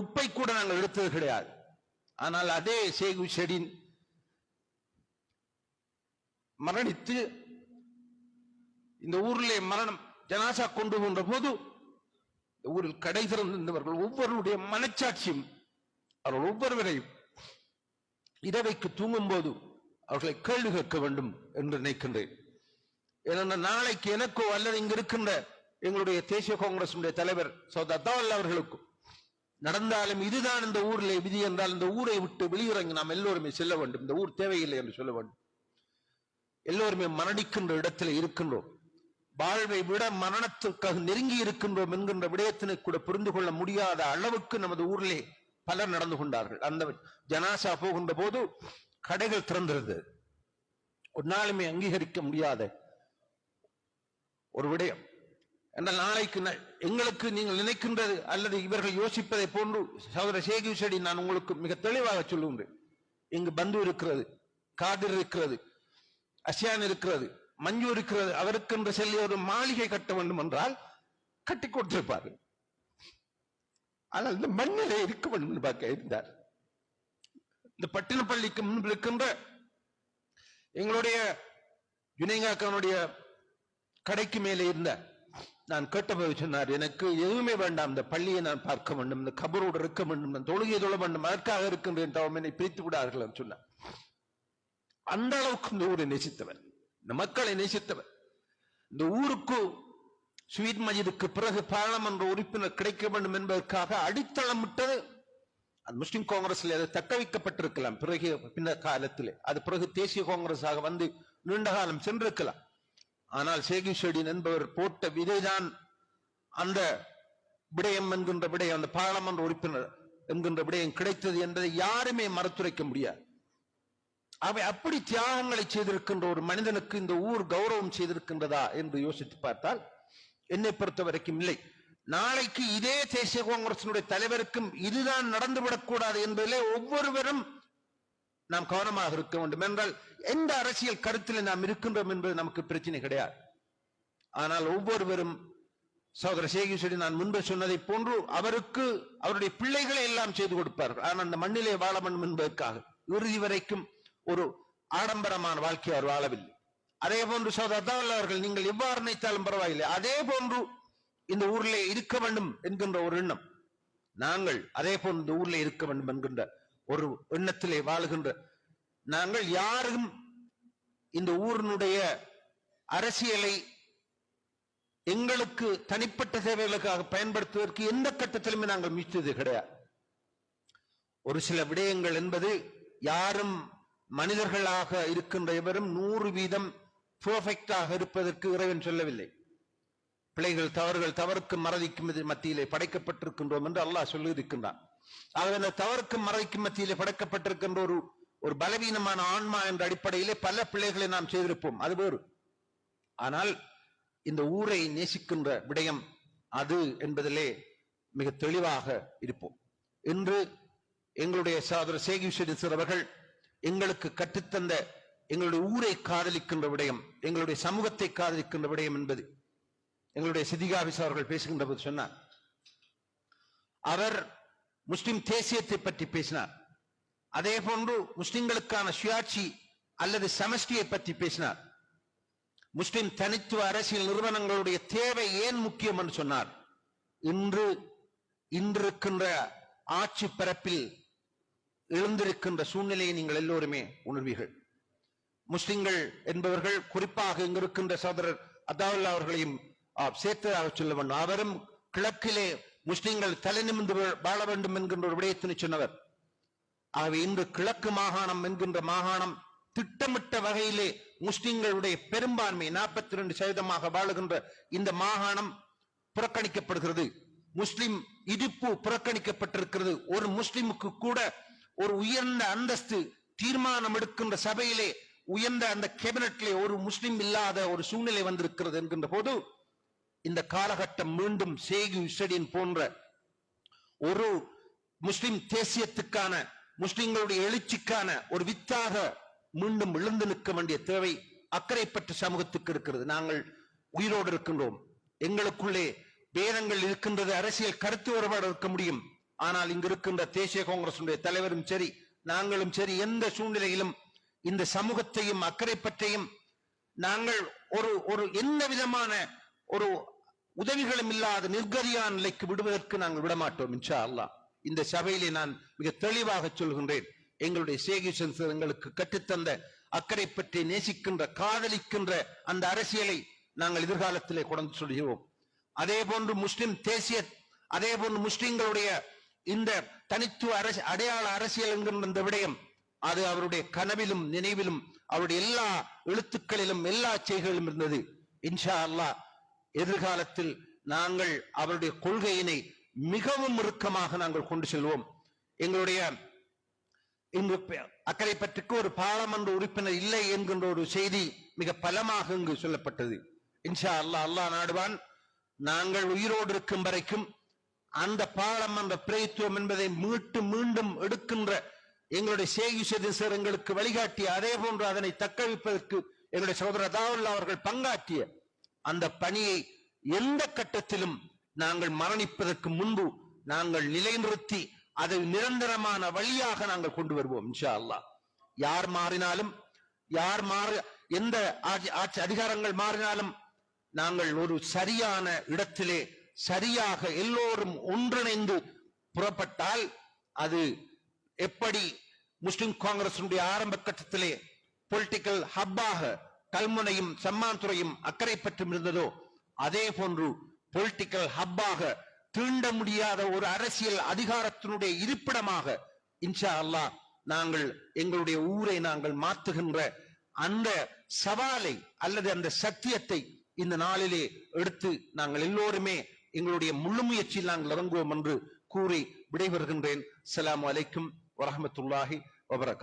உப்பை கூட நாங்கள் எடுத்தது கிடையாது. ஆனால் அதே சேகு செடின் மரணித்து இந்த ஊரிலே மரணம் ஜனாசா கொண்டு போன்ற போது ஊரில் கடை திறந்திருந்தவர்கள் ஒவ்வொருடைய மனச்சாட்சியும் அவர்கள் ஒவ்வொருவரையும் இரவைக்கு தூங்கும் போது அவர்களை கேள்வி கேட்க வேண்டும் என்று நினைக்கின்றேன். ஏனென்றால் நாளைக்கு எனக்கோ அல்லது இங்கு இருக்கின்ற எங்களுடைய தேசிய காங்கிரஸ் தலைவர் சௌதா அத்தாவல் அவர்களுக்கும் நடந்தாலும் இதுதான் இந்த ஊரில் விதி என்றால் இந்த ஊரை விட்டு வெளியிறங்கி நாம் எல்லோருமே செல்ல வேண்டும். இந்த ஊர் தேவையில்லை என்று சொல்ல வேண்டும். எல்லோருமே மரணிக்கின்ற இடத்துல இருக்கின்றோம். வாழ்வை விட மரணத்திற்காக நெருங்கி இருக்கின்றோம் என்கின்ற விடயத்தினை கூட புரிந்து கொள்ள முடியாத அளவுக்கு நமது ஊரிலே பலர் நடந்து கொண்டார்கள். அந்த ஜனாசா போகின்ற போது கடைகள் திறந்திருந்தது. ஒரு நாளுமே அங்கீகரிக்க முடியாத ஒரு விடயம். என்றால் நாளைக்கு எங்களுக்கு நீங்கள் நினைக்கின்றது அல்லது இவர்கள் யோசிப்பதை போன்று சகோதர சேகி செடி நான் உங்களுக்கு மிக தெளிவாக சொல்லுகின்றேன். இங்கு பந்து இருக்கிறது காதிர் இருக்கிறது அசியான் இருக்கிறது மஞ்சு இருக்கிறது அவருக்கு என்று சொல்லி ஒரு மாளிகை கட்ட வேண்டும் என்றால் கட்டி கொடுத்திருப்பார்கள். ஆனால் இந்த மண்ணிலே இருக்க வேண்டும் என்று பார்க்க இருந்தார். இந்த பட்டினப்பள்ளிக்கு முன்பு இருக்கின்ற எங்களுடைய ஜுனைகாக்கனுடைய கடைக்கு மேலே இருந்த நான் கேட்டபோது சொன்னார் எனக்கு எதுவுமே வேண்டாம் இந்த பள்ளியை நான் பார்க்க வேண்டும் இந்த கபரோடு இருக்க வேண்டும் இந்த தொழுகை தொழ வேண்டும் அதற்காக இருக்கின்றேன் தவம் என்னை பிரித்து விடார்கள் என்று சொன்னார். அந்த அளவுக்கு இந்த ஊரை நேசித்தவர். இந்த மக்களை நேசித்தவர். இந்த ஊருக்கு ஸ்வீட் மஜிதுக்கு பிறகு பாராளுமன்ற உறுப்பினர் கிடைக்க வேண்டும் என்பதற்காக அடித்தளமிட்டது அது முஸ்லிம் காங்கிரஸ்ல அது தக்க வைக்கப்பட்டிருக்கலாம் பிறகு பின்னர் காலத்திலே. அது பிறகு தேசிய காங்கிரஸாக வந்து நீண்ட காலம் சென்றிருக்கலாம். ஆனால் சேகி என்பவர் போட்ட விதைதான் அந்த விடயம் என்கின்ற விடயம் அந்த பாராளுமன்ற உறுப்பினர் என்கின்ற விடயம் கிடைத்தது என்பதை யாருமே மறுத்துரைக்க முடியாது. அவை அப்படி தியாகங்களை செய்திருக்கின்ற ஒரு மனிதனுக்கு இந்த ஊர் கௌரவம் செய்திருக்கின்றதா என்று யோசித்து பார்த்தால் என்னை பொறுத்த வரைக்கும் இல்லை. நாளைக்கு இதே தேசிய காங்கிரசினுடைய தலைவருக்கும் இதுதான் நடந்துவிடக்கூடாது என்பதிலே ஒவ்வொருவரும் நாம் கவனமாக இருக்க வேண்டும் என்றால் எந்த அரசியல் கருத்தில் நாம் இருக்கின்றோம் என்பது நமக்கு பிரச்சனை கிடையாது. ஆனால் ஒவ்வொருவரும் சகோதர சேகீஸ்வரி நான் முன்பு சொன்னதை போன்று அவருக்கு அவருடைய பிள்ளைகளை எல்லாம் செய்து கொடுப்பார்கள். ஆனால் அந்த மண்ணிலே வாழ வேண்டும் என்பதற்காக இறுதி வரைக்கும் ஒரு ஆடம்பரமான வாழ்க்கை அவர் வாழவில்லை. அதே போன்று சகோதர அவர்கள் நீங்கள் எவ்வாறு நினைத்தாலும் பரவாயில்லை. அதே போன்று இந்த ஊரிலே இருக்க வேண்டும் என்கின்ற ஒரு எண்ணம். நாங்கள் அதே போன்று இந்த ஊரில் இருக்க வேண்டும் என்கின்ற ஒரு எண்ணத்திலே வாழுகின்ற நாங்கள் யாரும் இந்த ஊரினுடைய அரசியலை எங்களுக்கு தனிப்பட்ட தேவைகளுக்காக பயன்படுத்துவதற்கு எந்த கட்டத்திலுமே நாங்கள் முயற்சித்தது கிடையாது. ஒரு சில விடயங்கள் என்பது யாரும் மனிதர்களாக இருக்கின்ற எவரும் நூறு வீதம் பர்ஃபெக்டாக இருப்பதற்கு இறைவன் சொல்லவில்லை. பிள்ளைகள் தவறுகள் தவறுக்கும் மறதிக்கும் மத்தியிலே படைக்கப்பட்டிருக்கின்றோம் என்று அல்லாஹ் சொல்லியிருக்கின்றான். இருக்கின்றான் ஆகவே அந்த தவறுக்கும் மறைக்கும் மத்தியிலே படைக்கப்பட்டிருக்கின்ற ஒரு ஒரு பலவீனமான ஆன்மா என்ற அடிப்படையிலே பல பிள்ளைகளை நாம் செய்திருப்போம். அது வேறு. ஆனால் இந்த ஊரை நேசிக்கின்ற விடயம் அது என்பதிலே மிக தெளிவாக இருப்போம். இன்று எங்களுடைய சாதர சேகிஸ்வரி அவர்கள் எங்களுக்கு கற்றுத்தந்த எங்களுடைய ஊரை காதலிக்கின்ற விடயம் எங்களுடைய சமூகத்தை காதலிக்கின்ற விடயம் என்பது எங்களுடைய சிதிகாபிஸ் அவர்கள் பேசுகின்ற போது சொன்னார். அவர் முஸ்லிம் தேசியத்தை பற்றி பேசினார். அதே போன்று முஸ்லிம்களுக்கான சுயாட்சி அல்லது சமஷ்டியை பற்றி பேசினார். முஸ்லிம் தனித்துவ அரசியல் நிறுவனங்களுடைய தேவை ஏன் முக்கியம் என்று சொன்னார். இன்று இன்று இருக்கின்ற ஆட்சி பரப்பில் எழுந்திருக்கின்ற சூழ்நிலையை நீங்கள் எல்லோருமே உணர்வீர்கள். முஸ்லிம்கள் என்பவர்கள் குறிப்பாக இங்கிருக்கின்ற சகோதரர் அதாவுல்லா அவர்களையும் சேர்த்ததாக சொல்ல வேண்டும். அவரும் கிழக்கிலே முஸ்லிம்கள் தலை நிமிர்ந்து வாழ வேண்டும் என்கின்ற ஒரு விடயத்தினை சொன்னவர். ஆகவே இன்று கிழக்கு மாகாணம் என்கின்ற மாகாணம் திட்டமிட்ட வகையிலே முஸ்லிம்களுடைய பெரும்பான்மை நாற்பத்தி ரெண்டு சதவீதமாக வாழுகின்ற இந்த மாகாணம் புறக்கணிக்கப்படுகிறது. முஸ்லிம் இடிப்பு புறக்கணிக்கப்பட்டிருக்கிறது. ஒரு முஸ்லிமுக்கு கூட ஒரு உயர்ந்த அந்தஸ்து தீர்மானம் எடுக்கின்ற சபையிலே உயர்ந்த அந்த கேபினட்லே ஒரு முஸ்லிம் இல்லாத ஒரு சூழ்நிலை வந்திருக்கிறது என்கின்ற போது இந்த காலகட்டம் மீண்டும் சேகு இசடின் போன்ற ஒரு முஸ்லிம் தேசியத்துக்கான முஸ்லிம்களுடைய எழுச்சிக்கான ஒரு வித்தாக மீண்டும் எழுந்து நிற்க வேண்டிய தேவை அக்கறைப்பட்ட சமூகத்துக்கு இருக்கிறது. நாங்கள் உயிரோடு இருக்கின்றோம். எங்களுக்குள்ளே பேரங்கள் இருக்கின்றது அரசியல் கருத்து வேறுபாடு இருக்க முடியும். ஆனால் இங்கு இருக்கின்ற தேசிய காங்கிரசுடைய தலைவரும் சரி நாங்களும் சரி எந்த சூழ்நிலையிலும் இந்த சமூகத்தையும் அக்கறை பற்றியும் நாங்கள் ஒரு ஒரு எந்த விதமான ஒரு உதவிகளும் இல்லாத நிர்கதியான நிலைக்கு விடுவதற்கு நாங்கள் விடமாட்டோம் இன்ஷா அல்லாஹ் இந்த சபையிலே நான் மிக தெளிவாக சொல்கின்றேன். எங்களுடைய சேகிசன் எங்களுக்கு கற்றுத்தந்த அக்கறை பற்றி நேசிக்கின்ற காதலிக்கின்ற அந்த அரசியலை நாங்கள் எதிர்காலத்திலே கொண்டு சொல்கிறோம். அதே போன்று முஸ்லிம் தேசிய அதே போன்று முஸ்லிம்களுடைய இந்த தனித்துவ அரசு அடையாள அரசியல் என்கின்ற இந்த விடயம் அது அவருடைய கனவிலும் நினைவிலும் அவருடைய எல்லா எழுத்துக்களிலும் எல்லா செய்களிலும் இருந்தது. இன்ஷா அல்லாஹ் எதிர்காலத்தில் நாங்கள் அவருடைய கொள்கையினை மிகவும் இறுக்கமாக நாங்கள் கொண்டு செல்வோம். எங்களுடைய இங்கு அக்கறை அக்கரைப்பற்றுக்கு ஒரு பாராளுமன்ற உறுப்பினர் இல்லை என்கின்ற ஒரு செய்தி மிக பலமாக இங்கு சொல்லப்பட்டது. இன்ஷா அல்லாஹ் அல்லாஹ் நாடுவான் நாங்கள் உயிரோடு இருக்கும் வரைக்கும் அந்த பாராளுமன்ற பிரதித்துவம் என்பதை மீட்டு மீண்டும் எடுக்கின்ற எங்களுடைய சேகி சார் எங்களுக்கு வழிகாட்டிய அதே போன்று அதனை தக்க வைப்பதற்கு எங்களுடைய சகோதரர் தாவுல்லா அவர்கள் பங்காற்றிய அந்த பணியை எந்த கட்டத்திலும் நாங்கள் மரணிப்பதற்கு முன்பு நாங்கள் நிலைநிறுத்தி அதை நிரந்தரமான வழியாக நாங்கள் கொண்டு வருவோம் இன்ஷா அல்லாஹ் யார் மாறினாலும் யார் மாறு எந்த ஆட்சி ஆட்சி அதிகாரங்கள் மாறினாலும் நாங்கள் ஒரு சரியான இடத்திலே சரியாக எல்லோரும் ஒன்றிணைந்து புறப்பட்டால் அது எப்படி முஸ்லிம் காங்கிரசினுடைய ஆரம்ப கட்டத்திலே பொலிட்டிக்கல் ஹப்பாக கல்முனையும் சம்மாந்துறையும் அக்கறை பற்றும் இருந்ததோ அதே போன்று பொலிட்டிக்கல் ஹப்பாக தீண்ட முடியாத ஒரு அரசியல் அதிகாரத்தினுடைய இருப்பிடமாக இன்ஷா அல்லாஹ் நாங்கள் எங்களுடைய ஊரை நாங்கள் மாற்றுகின்ற அந்த சவாலை அல்லது அந்த சத்தியத்தை இந்த நாளிலே எடுத்து நாங்கள் எல்லோருமே எங்களுடைய முழு முயற்சியில் நாங்கள் இறங்குவோம் என்று கூறி விடைபெறுகின்றேன். அஸ்ஸலாமு அலைக்கும் வரமத்துல்லாஹி வபரகாத்துஹு